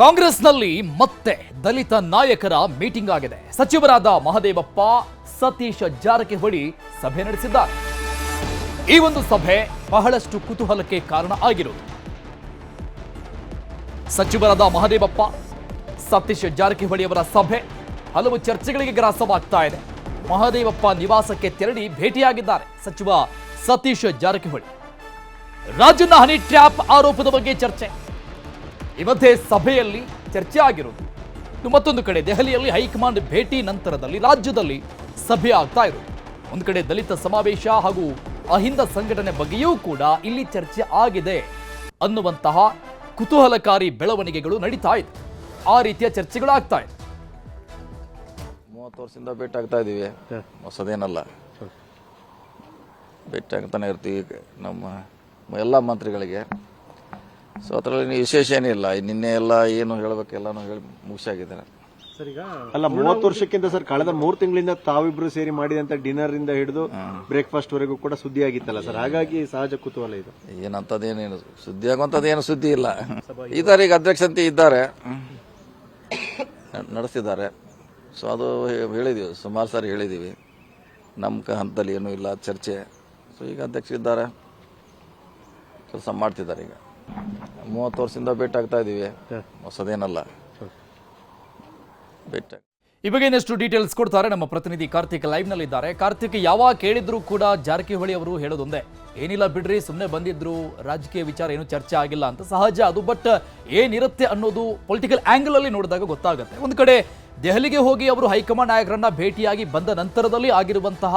ಕಾಂಗ್ರೆಸ್ನಲ್ಲಿ ಮತ್ತೆ ದಲಿತ ನಾಯಕರ ಮೀಟಿಂಗ್ ಆಗಿದೆ. ಸಚಿವರಾದ ಮಹದೇವಪ್ಪ, ಸತೀಶ್ ಜಾರಕಿಹೊಳಿ ಸಭೆ ನಡೆಸಿದ್ದಾರೆ. ಈ ಒಂದು ಸಭೆ ಬಹಳಷ್ಟು ಕುತೂಹಲಕ್ಕೆ ಕಾರಣ ಆಗಿರುವುದು. ಸಚಿವರಾದ ಮಹದೇವಪ್ಪ, ಸತೀಶ್ ಜಾರಕಿಹೊಳಿ ಅವರ ಸಭೆ ಹಲವು ಚರ್ಚೆಗಳಿಗೆ ಗ್ರಾಸವಾಗ್ತಾ ಇದೆ. ಮಹದೇವಪ್ಪ ನಿವಾಸಕ್ಕೆ ತೆರಳಿ ಭೇಟಿಯಾಗಿದ್ದಾರೆ ಸಚಿವ ಸತೀಶ್ ಜಾರಕಿಹೊಳಿ. ರಾಜ್ಯದ ಹನಿ ಟ್ರ್ಯಾಪ್ ಆರೋಪದ ಬಗ್ಗೆ ಚರ್ಚೆ. ಈ ಮಧ್ಯೆ ಸಭೆಯಲ್ಲಿ ಚರ್ಚೆ ಆಗಿರೋದು ಮತ್ತೊಂದು ಕಡೆ ದೆಹಲಿಯಲ್ಲಿ ಹೈಕಮಾಂಡ್ ಭೇಟಿ ನಂತರದಲ್ಲಿ ರಾಜ್ಯದಲ್ಲಿ ಸಭೆ ಆಗ್ತಾ ಇರೋದು ಒಂದು ಕಡೆ ದಲಿತ ಸಮಾವೇಶ ಹಾಗೂ ಅಹಿಂದ ಸಂಘಟನೆ ಬಗ್ಗೆಯೂ ಕೂಡ ಇಲ್ಲಿ ಚರ್ಚೆ ಆಗಿದೆ ಅನ್ನುವಂತಹ ಕುತೂಹಲಕಾರಿ ಬೆಳವಣಿಗೆಗಳು ನಡೀತಾ ಇದೆ. ಆ ರೀತಿಯ ಚರ್ಚೆಗಳು ಆಗ್ತಾ ಇದೆ. ಮೂವತ್ತು ವರ್ಷದಿಂದ ಭೇಟಿ ಆಗ್ತಾ ಇದ್ದೀವಿ ಹೊಸದೇನಲ್ಲ. ಭೇಟಿ ಆಗ್ತಾನೆ ಇರ್ತೀವಿ ನಮ್ಮ ಎಲ್ಲ ಮಂತ್ರಿಗಳಿಗೆ. ಸೊ ಅದರಲ್ಲಿ ವಿಶೇಷ ಏನಿಲ್ಲ. ನಿನ್ನೆ ಎಲ್ಲ ಏನು ಹೇಳಬೇಕು ಎಲ್ಲನೂ ಹೇಳಿ ಮುಗಿಸಾಗಿದ್ದಾರೆ ಅಲ್ಲ ಮೂವತ್ತು ವರ್ಷಕ್ಕಿಂತ ಸರ್ ಕಳೆದ ಮೂರು ತಿಂಗಳಿಂದ ತಾವಿಬ್ರು ಸೇರಿ ಮಾಡಿದಂತ ಡಿನ್ನರ್ ಇಂದ ಹಿಡಿದು ಬ್ರೇಕ್ಫಾಸ್ಟ್ ವರೆಗೂ ಕೂಡ ಸುದ್ದಿ ಆಗಿತ್ತಲ್ಲ ಸರ್? ಹಾಗಾಗಿ ಸಹಜ ಕುತೂಹಲ ಇದು. ಏನಂತದೇನೇನು? ಸುದ್ದಿ ಆಗುವಂತದೇನು ಸುದ್ದಿ ಇಲ್ಲ. ಇದ್ದಾರೆ ಈಗ ಅಧ್ಯಕ್ಷಂತೆ ಇದ್ದಾರೆ. ನಡೆಸಿದ್ದಾರೆ ನಡೆಸ್ತಿದ್ದಾರೆ. ಸೊ ಅದು ಹೇ- ಹೇಳಿದೀವಿ ಸುಮಾರು ಸಾರಿ ಹೇಳಿದ್ದೀವಿ ನಮ್ಮ ಹಂತದಲ್ಲಿ ಏನೂ ಇಲ್ಲ ಚರ್ಚೆ. ಸೊ ಈಗ ಅಧ್ಯಕ್ಷ ಇದ್ದಾರೆ ಕೆಲಸ ಮಾಡ್ತಿದ್ದಾರೆ ಈಗ. ಮೂವತ್ತು ವರ್ಷದಿಂದ ಭೇಟಿ ಆಗ್ತಾ ಇದ್ದೀವಿ ಹೊಸದೇನಲ್ಲ. ಭೇಟಿ ಈ ಬಗ್ಗೆ ಇನ್ನಷ್ಟು ಡೀಟೇಲ್ಸ್ ಕೊಡ್ತಾರೆ ನಮ್ಮ ಪ್ರತಿನಿಧಿ ಕಾರ್ತಿಕ್ ಲೈವ್ನಲ್ಲಿ ಇದ್ದಾರೆ ಕಾರ್ತಿಕ್ ಯಾವಾಗ ಕೇಳಿದ್ರು ಕೂಡ ಜಾರಕಿಹೊಳಿ ಅವರು ಹೇಳೋದೊಂದೇ. ಏನಿಲ್ಲ ಬಿಡ್ರಿ ಸುಮ್ಮನೆ ಬಂದಿದ್ರು ರಾಜಕೀಯ ವಿಚಾರ ಏನು ಚರ್ಚೆ ಆಗಿಲ್ಲ ಅಂತ ಸಹಜ ಅದು. ಬಟ್ ಏನಿರುತ್ತೆ ಅನ್ನೋದು ಪೊಲಿಟಿಕಲ್ ಆಂಗಲ್ ಅಲ್ಲಿ ನೋಡಿದಾಗ ಗೊತ್ತಾಗುತ್ತೆ. ಒಂದು ಕಡೆ ದೆಹಲಿಗೆ ಹೋಗಿ ಅವರು ಹೈಕಮಾಂಡ್ ನಾಯಕರನ್ನ ಭೇಟಿಯಾಗಿ ಬಂದ ನಂತರದಲ್ಲಿ ಆಗಿರುವಂತಹ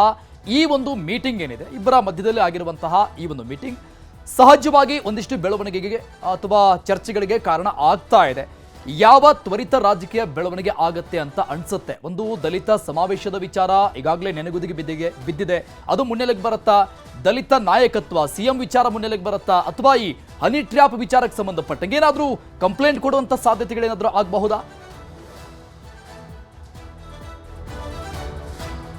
ಈ ಒಂದು ಮೀಟಿಂಗ್ ಏನಿದೆ ಇಬ್ಬರ ಮಧ್ಯದಲ್ಲಿ ಆಗಿರುವಂತಹ ಈ ಒಂದು ಮೀಟಿಂಗ್ ಸಹಜವಾಗಿ ಒಂದಿಷ್ಟು ಬೆಳವಣಿಗೆಗೆ ಅಥವಾ ಚರ್ಚೆಗಳಿಗೆ ಕಾರಣ ಆಗ್ತಾ ಇದೆ. ಯಾವ ತ್ವರಿತ ರಾಜಕೀಯ ಬೆಳವಣಿಗೆ ಆಗತ್ತೆ ಅಂತ ಅನ್ಸುತ್ತೆ. ಒಂದು ದಲಿತ ಸಮಾವೇಶದ ವಿಚಾರ ಈಗಾಗಲೇ ನೆನೆಗುದಿಗೆ ಬಿದ್ದಿಗೆ, ಬಿದ್ದಿದೆ. ಅದು ಮುನ್ನೆಲೆಗೆ ಬರುತ್ತಾ? ದಲಿತ ನಾಯಕತ್ವ, ಸಿಎಂ ವಿಚಾರ ಮುನ್ನೆಲೆಗೆ ಬರುತ್ತಾ? ಅಥವಾ ಈ ಹನಿ ಟ್ರ್ಯಾಪ್ ವಿಚಾರಕ್ಕೆ ಸಂಬಂಧಪಟ್ಟಂಗೆ ಏನಾದರೂ ಕಂಪ್ಲೇಂಟ್ ಕೊಡುವಂಥ ಸಾಧ್ಯತೆಗಳೇನಾದರೂ ಆಗಬಹುದಾ?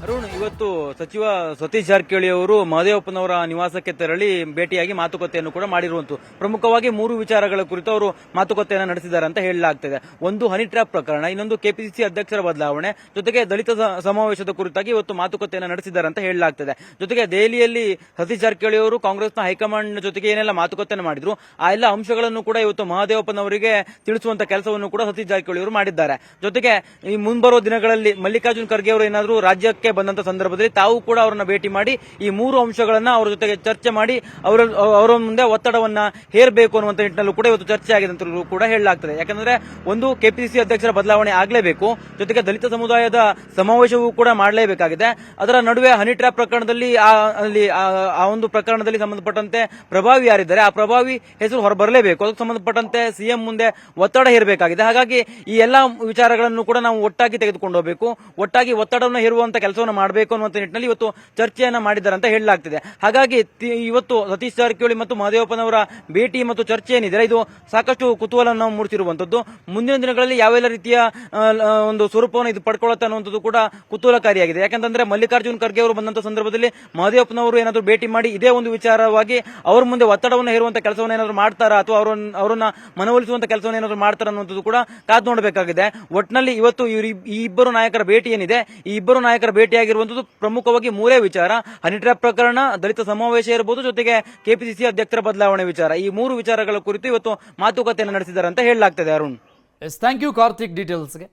ಅರುಣ್, ಇವತ್ತು ಸಚಿವ ಸತೀಶ್ ಜಾರಕಿಹೊಳಿ ಅವರು ಮಹದೇವಪ್ಪನವರ ನಿವಾಸಕ್ಕೆ ತೆರಳಿ ಭೇಟಿಯಾಗಿ ಮಾತುಕತೆಯನ್ನು ಕೂಡ ಮಾಡಿರುವಂತು. ಪ್ರಮುಖವಾಗಿ ಮೂರು ವಿಚಾರಗಳ ಕುರಿತು ಅವರು ಮಾತುಕತೆಯನ್ನು ನಡೆಸಿದ್ದಾರೆ ಅಂತ ಹೇಳಲಾಗ್ತಿದೆ. ಒಂದು ಹನಿ ಟ್ರ್ಯಾಪ್ ಪ್ರಕರಣ, ಇನ್ನೊಂದು ಕೆಪಿಸಿಸಿ ಅಧ್ಯಕ್ಷರ ಬದಲಾವಣೆ, ಜೊತೆಗೆ ದಲಿತ ಸಮಾವೇಶದ ಕುರಿತಾಗಿ ಇವತ್ತು ಮಾತುಕತೆಯನ್ನು ನಡೆಸಿದ್ದಾರೆ ಅಂತ ಹೇಳಲಾಗ್ತಿದೆ. ಜೊತೆಗೆ ದೆಹಲಿಯಲ್ಲಿ ಸತೀಶ್ ಜಾರಕಿಹೊಳಿ ಅವರು ಕಾಂಗ್ರೆಸ್ನ ಹೈಕಮಾಂಡ್ ಜೊತೆಗೆ ಏನೆಲ್ಲ ಮಾತುಕತೆಯನ್ನು ಮಾಡಿದ್ರು, ಆ ಎಲ್ಲ ಅಂಶಗಳನ್ನು ಕೂಡ ಇವತ್ತು ಮಹದೇವಪ್ಪನವರಿಗೆ ತಿಳಿಸುವಂತ ಕೆಲಸವನ್ನು ಕೂಡ ಸತೀಶ್ ಜಾರಕಿಹೊಳಿ ಅವರು ಮಾಡಿದ್ದಾರೆ. ಜೊತೆಗೆ ಈ ಮುಂಬರುವ ದಿನಗಳಲ್ಲಿ ಮಲ್ಲಿಕಾರ್ಜುನ್ ಖರ್ಗೆ ಅವರು ಏನಾದರೂ ರಾಜ್ಯಕ್ಕೆ ಬಂದಂತ ಸಂದರ್ಭದಲ್ಲಿ ತಾವು ಕೂಡ ಅವರನ್ನ ಭೇಟಿ ಮಾಡಿ ಈ ಮೂರು ಅಂಶಗಳನ್ನ ಅವರ ಜೊತೆಗೆ ಚರ್ಚೆ ಮಾಡಿ ಅವರ ಅವರ ಮುಂದೆ ಒತ್ತಡವನ್ನ ಹೇರಬೇಕು ಅನ್ನುವಂತ ನಿಟ್ಟಿನಲ್ಲೂ ಕೂಡ ಇವತ್ತು ಚರ್ಚೆ ಆಗಿದೆ ಅಂತಲೂ ಕೂಡ ಹೇಳಲಾಗ್ತದೆ. ಯಾಕಂದ್ರೆ ಒಂದು ಕೆಪಿಸಿಸಿ ಅಧ್ಯಕ್ಷರ ಬದಲಾವಣೆ ಆಗಲೇಬೇಕು, ಜೊತೆಗೆ ದಲಿತ ಸಮುದಾಯದ ಸಮಾವೇಶವೂ ಕೂಡ ಮಾಡಲೇಬೇಕಾಗಿದೆ. ಅದರ ನಡುವೆ ಹನಿ ಟ್ರ್ಯಾಪ್ ಪ್ರಕರಣದಲ್ಲಿ ಆ, ಅಲ್ಲಿ ಆ ಒಂದು ಪ್ರಕರಣದಲ್ಲಿ ಸಂಬಂಧಪಟ್ಟಂತೆ ಪ್ರಭಾವಿ ಯಾರಿದ್ದಾರೆ, ಆ ಪ್ರಭಾವಿ ಹೆಸರು ಹೊರಬರಲೇಬೇಕು. ಅದಕ್ಕೆ ಸಂಬಂಧಪಟ್ಟಂತೆ ಸಿಎಂ ಮುಂದೆ ಒತ್ತಡ ಹೇರಬೇಕಾಗಿದೆ. ಹಾಗಾಗಿ ಈ ಎಲ್ಲಾ ವಿಚಾರಗಳನ್ನು ಕೂಡ ನಾವು ಒಟ್ಟಾಗಿ ತೆಗೆದುಕೊಂಡು ಹೋಗಬೇಕು. ಒಟ್ಟಾಗಿ ಒತ್ತಡವನ್ನು ಹೇರುವಂತ ಕೆಲಸವನ್ನು ಮಾಡಬೇಕು ಅನ್ನುವಂತ ನಿಟ್ಟಿನಲ್ಲಿ ಇವತ್ತು ಚರ್ಚೆಯನ್ನ ಮಾಡಿದ್ದಾರೆ ಅಂತ ಹೇಳಲಾಗ್ತಿದೆ. ಹಾಗಾಗಿ ಇವತ್ತು ಸತೀಶ್ ಜಾರಕಿಹೊಳಿ ಮತ್ತು ಮಹದೇವಪ್ಪನವರ ಭೇಟಿ ಮತ್ತು ಚರ್ಚೆ ಏನಿದೆ, ಇದು ಸಾಕಷ್ಟು ಕುತೂಹಲವನ್ನು ಮೂಡಿಸಿರುವಂತದ್ದು. ಮುಂದಿನ ದಿನಗಳಲ್ಲಿ ಯಾವೆಲ್ಲ ರೀತಿಯ ಒಂದು ಸ್ವರೂಪವನ್ನು ಇದು ಪಡ್ಕೊಳ್ಳುತ್ತೆ ಅನ್ನುವಂಥದ್ದು ಕೂಡ ಕುತೂಹಲಕಾರಿಯಾಗಿದೆ. ಯಾಕಂತಂದ್ರೆ ಮಲ್ಲಿಕಾರ್ಜುನ್ ಖರ್ಗೆ ಅವರು ಬಂದಂತ ಸಂದರ್ಭದಲ್ಲಿ ಮಹದೇವಪ್ಪನವರು ಏನಾದರೂ ಭೇಟಿ ಮಾಡಿ ಇದೇ ಒಂದು ವಿಚಾರವಾಗಿ ಅವರ ಮುಂದೆ ಒತ್ತಡವನ್ನು ಹೇರುವಂತ ಕೆಲಸವನ್ನು ಏನಾದರೂ ಮಾಡ್ತಾರಾ ಅಥವಾ ಅವರನ್ನು, ಅವರನ್ನ ಮನವೊಲಿಸುವಂತ ಕೆಲಸವನ್ನು ಏನಾದರೂ ಮಾಡ್ತಾರ ಅನ್ನುವಂಥದ್ದು ಕೂಡ ಕಾದು ನೋಡಬೇಕಾಗಿದೆ. ಒಟ್ಟಿನಲ್ಲಿ ಇವತ್ತು ಈ ಇಬ್ಬರು ನಾಯಕರ ಭೇಟಿ ಏನಿದೆ, ಈ ಇಬ್ಬರು ನಾಯಕರ ಭೇಟಿಯಾಗಿರುವಂತದ್ದು ಪ್ರಮುಖವಾಗಿ ಮೂರೇ ವಿಚಾರ. ಹನಿ ಟ್ರ್ಯಾಪ್ ಪ್ರಕರಣ, ದಲಿತ ಸಮಾವೇಶ ಇರಬಹುದು ಜೊತೆಗೆ ಕೆಪಿಸಿಸಿ ಅಧ್ಯಕ್ಷರ ಬದಲಾವಣೆ ವಿಚಾರ. ಈ ಮೂರು ವಿಚಾರಗಳ ಕುರಿತು ಇವತ್ತು ಮಾತುಕತೆಯನ್ನು ನಡೆಸಿದ್ದಾರೆ ಅಂತ ಹೇಳಲಾಗ್ತದೆ Arun. Yes thank you Karthik ಡೀಟೇಲ್ಸ್ಗೆ